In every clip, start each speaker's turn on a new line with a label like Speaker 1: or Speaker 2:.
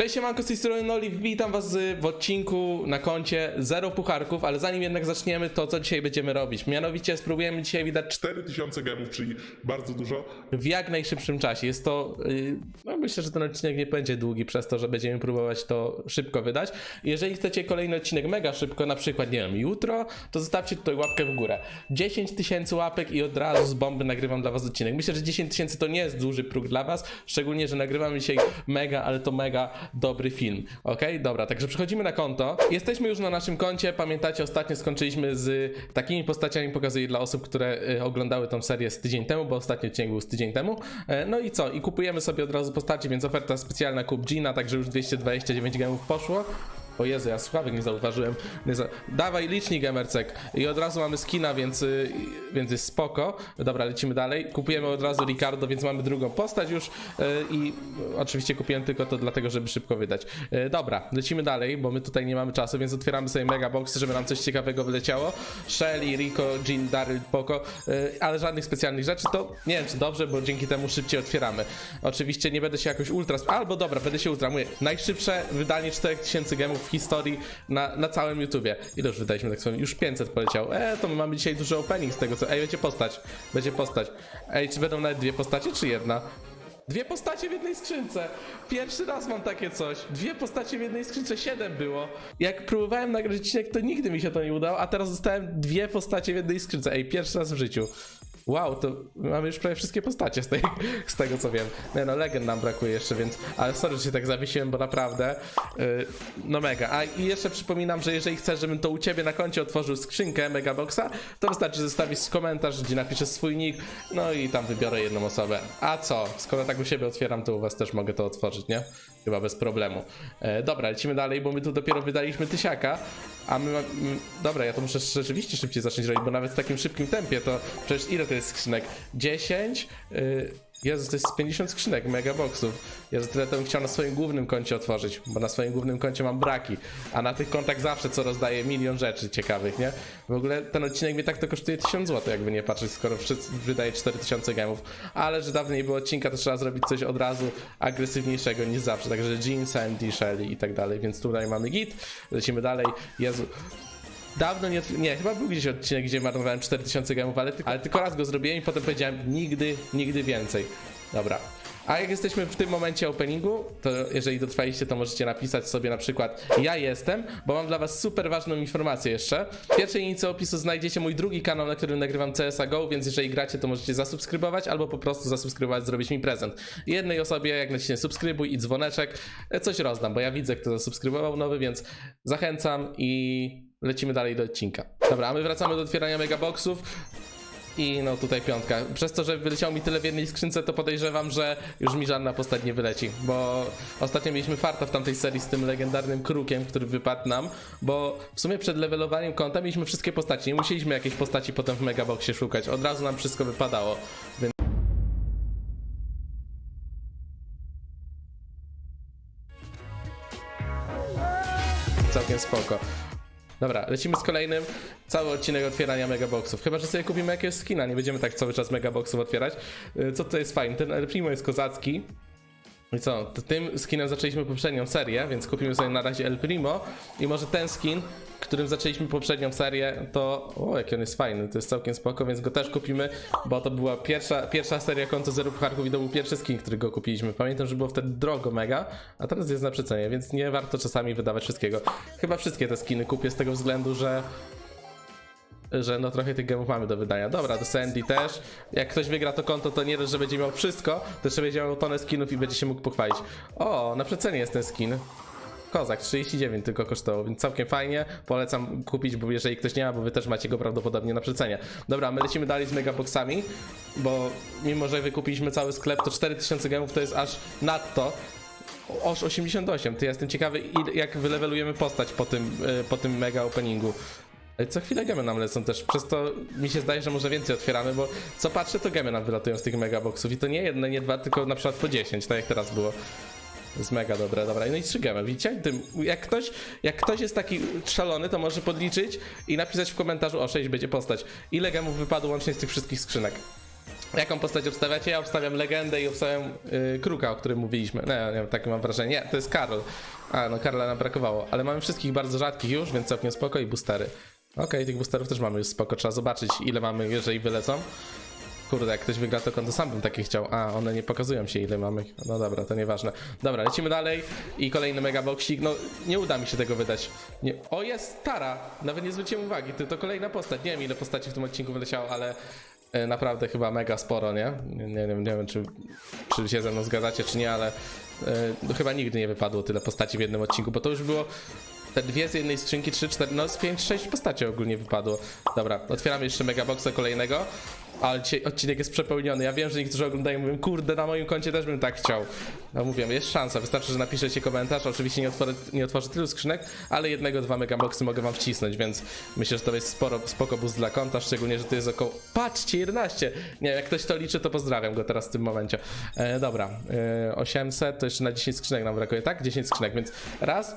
Speaker 1: Cześć, siemanko, z tej strony Noli, witam was w odcinku na koncie Zero Pucharków, ale zanim jednak zaczniemy, to co dzisiaj będziemy robić? Mianowicie spróbujemy dzisiaj wydać
Speaker 2: 4000 gemów, czyli bardzo dużo.
Speaker 1: w jak najszybszym czasie. Jest to, yy, no myślę, że ten odcinek nie będzie długi przez to, że będziemy próbować to szybko wydać. Jeżeli chcecie kolejny odcinek mega szybko, na przykład, nie wiem, jutro, to zostawcie tutaj łapkę w górę. 10 tysięcy łapek i od razu z bomby nagrywam dla was odcinek. Myślę, że 10 tysięcy to nie jest duży próg dla was, szczególnie, że nagrywamy dzisiaj mega, ale to mega dobry film. Ok, dobra, także przechodzimy na konto. Jesteśmy już na naszym koncie. Pamiętacie, ostatnio skończyliśmy z takimi postaciami, pokazuję dla osób, które y, oglądały tą serię z tydzień temu, bo ostatni odcinek był z tydzień temu. E, No i co? I kupujemy sobie od razu postaci, więc oferta specjalna kup Gina, także już 229 gemów poszło. O Jezu, ja słuchawek nie zauważyłem. Nie za... Dawaj licznik Emercek. I od razu mamy skina, więc, y, więc jest spoko. Dobra, lecimy dalej. Kupujemy od razu Ricardo, więc mamy drugą postać już. y, I oczywiście kupiłem tylko to dlatego, żeby szybko wydać. Y, Dobra, lecimy dalej, bo my tutaj nie mamy czasu, więc otwieramy sobie mega box, żeby nam coś ciekawego wyleciało. Shelly, Rico, Jean, Daryl, Poco, ale żadnych specjalnych rzeczy. To nie wiem, czy dobrze, bo dzięki temu szybciej otwieramy. Oczywiście nie będę się jakoś ultra. Albo dobra, będę się ultra. Mówię, najszybsze wydanie 4000 gemów historii na, na całym YouTubie. Ile już wydaliśmy tak sobie? Już 500 poleciał. E, to my mamy dzisiaj duży opening z tego co. Ej, będzie postać. Będzie postać. Ej, czy będą nawet dwie postacie, czy jedna? Dwie postacie w jednej skrzynce. Pierwszy raz mam takie coś. Dwie postacie w jednej skrzynce, siedem było. Jak próbowałem nagrać odcinek, to nigdy mi się to nie udało, a teraz dostałem dwie postacie w jednej skrzynce. Ej, pierwszy raz w życiu. Wow, to mamy już prawie wszystkie postacie z, tej, z tego co wiem. Nie no, legend nam brakuje jeszcze, więc. Ale sorry, że się tak zawiesiłem, bo naprawdę. Yy, no mega. A i jeszcze przypominam, że jeżeli chcesz, żebym to u ciebie na koncie otworzył skrzynkę Megaboxa, to wystarczy zostawić komentarz, gdzie napiszesz swój nick, no i tam wybiorę jedną osobę. A co? Skoro tak u siebie otwieram, to u was też mogę to otworzyć, nie? Chyba bez problemu. E, dobra, lecimy dalej, bo my tu dopiero wydaliśmy tysiaka, a my. ma- dobra, ja to muszę rzeczywiście szybciej zacząć robić, bo nawet w takim szybkim tempie to przecież ile to jest skrzynek? 10? Yy, Jezus, to jest z 50 skrzynek megaboxów. Jezu, tyle to bym chciał na swoim głównym koncie otworzyć, bo na swoim głównym koncie mam braki, a na tych kontach zawsze co rozdaję milion rzeczy ciekawych, nie? W ogóle ten odcinek mnie tak to kosztuje 1000 zł, jakby nie patrzeć, skoro wydaje 4000 gemów. Ale że dawno nie było odcinka, to trzeba zrobić coś od razu agresywniejszego niż zawsze. Także Jean, Sandy, Shelly i tak dalej, więc tutaj mamy git. Lecimy dalej. Jezu, Dawno nie, nie, chyba był gdzieś odcinek, gdzie marnowałem 4000 gemów, ale, tylko- ale tylko raz go zrobiłem i potem powiedziałem nigdy, nigdy więcej. Dobra. A jak jesteśmy w tym momencie openingu, to jeżeli dotrwaliście, to możecie napisać sobie na przykład ja jestem, bo mam dla was super ważną informację jeszcze. W pierwszej linijce opisu znajdziecie mój drugi kanał, na którym nagrywam CSA GO, więc jeżeli gracie, to możecie zasubskrybować albo po prostu zasubskrybować, zrobić mi prezent. Jednej osobie, jak naciśnie subskrybuj i dzwoneczek, coś rozdam, bo ja widzę, kto zasubskrybował nowy, więc zachęcam i lecimy dalej do odcinka. Dobra, a my wracamy do otwierania megaboxów. I no tutaj piątka. Przez to, że wyleciało mi tyle w jednej skrzynce, to podejrzewam, że już mi żadna postać nie wyleci. Bo ostatnio mieliśmy farta w tamtej serii z tym legendarnym krukiem, który wypadł nam. Bo w sumie przed levelowaniem konta mieliśmy wszystkie postaci. Nie musieliśmy jakiejś postaci potem w megaboxie szukać. Od razu nam wszystko wypadało. Więc całkiem spoko. Dobra, lecimy z kolejnym. Cały odcinek otwierania megaboxów. Chyba, że sobie kupimy jakiegoś skina, nie będziemy tak cały czas megaboxów otwierać. Y, Co to jest fajne? Ten El Primo jest kozacki. I co? Tym skinem zaczęliśmy poprzednią serię, więc kupimy sobie na razie El Primo. I może ten skin, którym zaczęliśmy poprzednią serię, to. O, jaki on jest fajny, to jest całkiem spoko, więc go też kupimy, bo to była pierwsza, pierwsza seria konto Zero Pucharków i to był pierwszy skin, który go kupiliśmy. Pamiętam, że było wtedy drogo mega, a teraz jest na przecenie, więc nie warto czasami wydawać wszystkiego. Chyba wszystkie te skiny kupię z tego względu, że że no trochę tych gemów mamy do wydania. Dobra, do Sandy też. Jak ktoś wygra to konto, to nie dość, że będzie miał wszystko, to jeszcze będzie miał tonę skinów i będzie się mógł pochwalić. O, na przecenie jest ten skin. Kozak, 39 tylko kosztował, więc całkiem fajnie. Polecam kupić, bo jeżeli ktoś nie ma, bo wy też macie go prawdopodobnie na przecenie. Dobra, my lecimy dalej z megaboxami, bo mimo, że wykupiliśmy cały sklep, to 4000 gemów to jest aż nadto. O- Aż 88, to ja jestem ciekawy, jak wylewelujemy postać po tym, y, po tym mega openingu. Co chwilę gemy nam lecą też, przez to mi się zdaje, że może więcej otwieramy, bo co patrzę, to gemy nam wylatują z tych megaboxów i to nie jedne, nie dwa, tylko na przykład po 10, tak jak teraz było. Jest mega dobre, dobra. No i trzy gemy, widzicie? Jak, ktoś, jak ktoś jest taki szalony, to może podliczyć i napisać w komentarzu, o 6 będzie postać. Ile gemów wypadło łącznie z tych wszystkich skrzynek? Jaką postać obstawiacie? Ja obstawiam legendę i obstawiam yy, kruka, o którym mówiliśmy. Nie, nie takie mam wrażenie. Nie, to jest Karol. A, no Karola nam brakowało. Ale mamy wszystkich bardzo rzadkich już, więc całkiem spoko i boostery. Okej, tych boosterów też mamy już spoko. Trzeba zobaczyć, ile mamy, jeżeli wylecą. Kurde, jak ktoś wygra to konto, sam bym takie chciał. A, one nie pokazują się, ile mamy. No dobra, to nieważne. Dobra, lecimy dalej i kolejny megaboxik. No, nie uda mi się tego wydać. Nie. O, jest Tara! Nawet nie zwróciłem uwagi, to, to kolejna postać. Nie wiem, ile postaci w tym odcinku wyleciało, ale e, naprawdę chyba mega sporo, nie? Nie, nie, wiem, nie wiem, czy, czy się ze mną zgadzacie, czy nie, ale e, no, chyba nigdy nie wypadło tyle postaci w jednym odcinku, bo to już było te dwie z jednej skrzynki, trzy, cztery, no z pięć, sześć postaci ogólnie wypadło. Dobra, otwieramy jeszcze megaboxa kolejnego. Ale dzisiaj odcinek jest przepełniony. Ja wiem, że niektórzy oglądają i mówią, kurde, na moim koncie też bym tak chciał. No mówię, jest szansa, wystarczy, że napiszecie komentarz. Oczywiście nie otworzę, nie otworzę tylu skrzynek, ale jednego, dwa megaboxy mogę wam wcisnąć, więc myślę, że to jest sporo, spoko boost dla konta, szczególnie, że to jest około... Patrzcie, 11! Nie, jak ktoś to liczy, to pozdrawiam go teraz w tym momencie. E, dobra, e, 800, to jeszcze na 10 skrzynek nam brakuje, tak? 10 skrzynek, więc raz,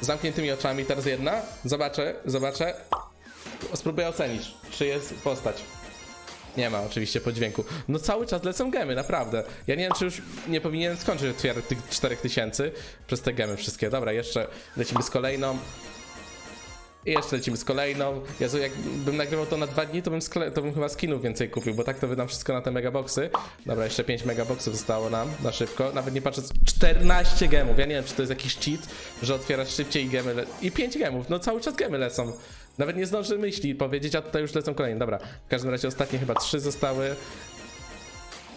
Speaker 1: zamkniętymi oczami, teraz jedna, zobaczę, zobaczę, spróbuję ocenić, czy jest postać. Nie ma oczywiście po dźwięku. No cały czas lecą gemy, naprawdę. Ja nie wiem, czy już nie powinienem skończyć otwierać tych 4000 przez te gemy wszystkie. Dobra, jeszcze lecimy z kolejną. I jeszcze lecimy z kolejną. Jezu, jakbym nagrywał to na dwa dni, to bym, skle- to bym chyba skinów więcej kupił, bo tak to wydam wszystko na te megaboxy. Dobra, jeszcze 5 megaboxów zostało nam na szybko. Nawet nie patrzę, 14 gemów. Ja nie wiem, czy to jest jakiś cheat, że otwierasz szybciej i gemy le- I 5 gemów, no cały czas gemy lecą. Nawet nie zdąży myśli powiedzieć, a tutaj już lecą kolejne. Dobra, w każdym razie ostatnie chyba 3 zostały.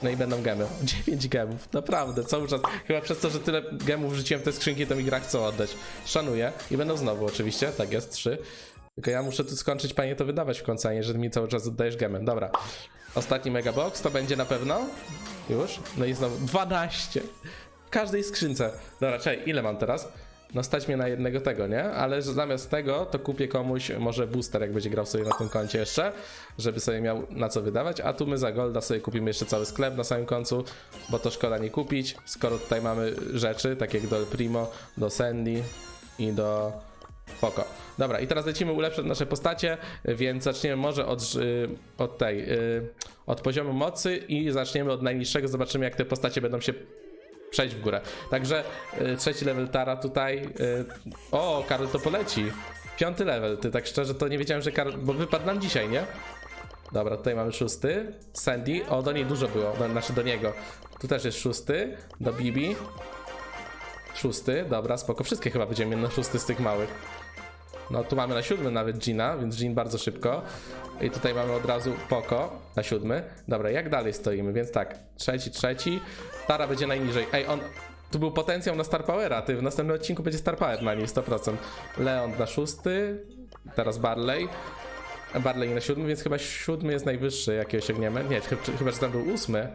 Speaker 1: No i będą gemy. 9 gemów, naprawdę, cały czas. Chyba przez to, że tyle gemów wrzuciłem w te skrzynki, to mi gra chce oddać. Szanuję. I będą znowu oczywiście, tak jest, 3. Tylko ja muszę tu skończyć, panie, to wydawać w końcu, a nie, że mi cały czas oddajesz gemem. Dobra. Ostatni megabox to będzie na pewno. Już. No i znowu 12. W każdej skrzynce. Dobra, czekaj, ile mam teraz? No stać mnie na jednego tego, nie? Ale że zamiast tego to kupię komuś może booster, jak będzie grał sobie na tym koncie jeszcze, żeby sobie miał na co wydawać, a tu my za golda sobie kupimy jeszcze cały sklep na samym końcu, bo to szkoda nie kupić, skoro tutaj mamy rzeczy, takie jak do Primo, do Sandy i do Poko. Dobra, i teraz lecimy ulepszyć nasze postacie, więc zaczniemy może od, y, od tej, y, od poziomu mocy i zaczniemy od najniższego, zobaczymy jak te postacie będą się przejść w górę. Także y, trzeci level Tara tutaj. Y, o, Karol to poleci. Piąty level, ty tak szczerze to nie wiedziałem, że Karol. Bo wypadł nam dzisiaj, nie? Dobra, tutaj mamy szósty. Sandy. O, do niej dużo było, do, znaczy do niego. Tu też jest szósty. Do Bibi. Szósty, dobra, spoko. Wszystkie chyba będziemy na szósty z tych małych. No tu mamy na siódmy nawet Gina, więc Jean bardzo szybko. I tutaj mamy od razu Poko na siódmy. Dobra, jak dalej stoimy? Więc tak, trzeci, trzeci. Tara będzie najniżej. Ej, on... Tu był potencjał na Star Powera, ty w następnym odcinku będzie Star Power na niej 100%. Leon na szósty, teraz Barley. Barley na siódmy, więc chyba siódmy jest najwyższy, jaki osiągniemy. Nie, chyba, chyba że tam był ósmy.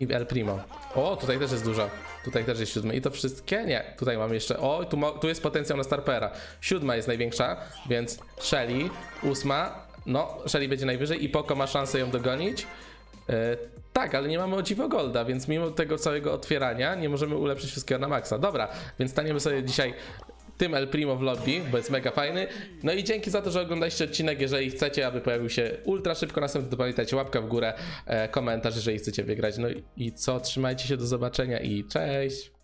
Speaker 1: I El Primo. O, tutaj też jest dużo. Tutaj też jest siódmy. I to wszystkie? Nie. Tutaj mamy jeszcze. O, tu, mo- tu jest potencjał na Starpera. Siódma jest największa, więc Shelly. Ósma. No, Shelly będzie najwyżej i Poko ma szansę ją dogonić. E, tak, ale nie mamy o dziwo Golda, więc mimo tego całego otwierania nie możemy ulepszyć wszystkiego na maksa. Dobra, więc staniemy sobie dzisiaj tym El Primo w lobby, bo jest mega fajny. No i dzięki za to, że oglądaliście odcinek. Jeżeli chcecie, aby pojawił się ultra szybko następny, to pamiętajcie łapka w górę, e, komentarz, jeżeli chcecie wygrać. No i co, trzymajcie się, do zobaczenia i cześć!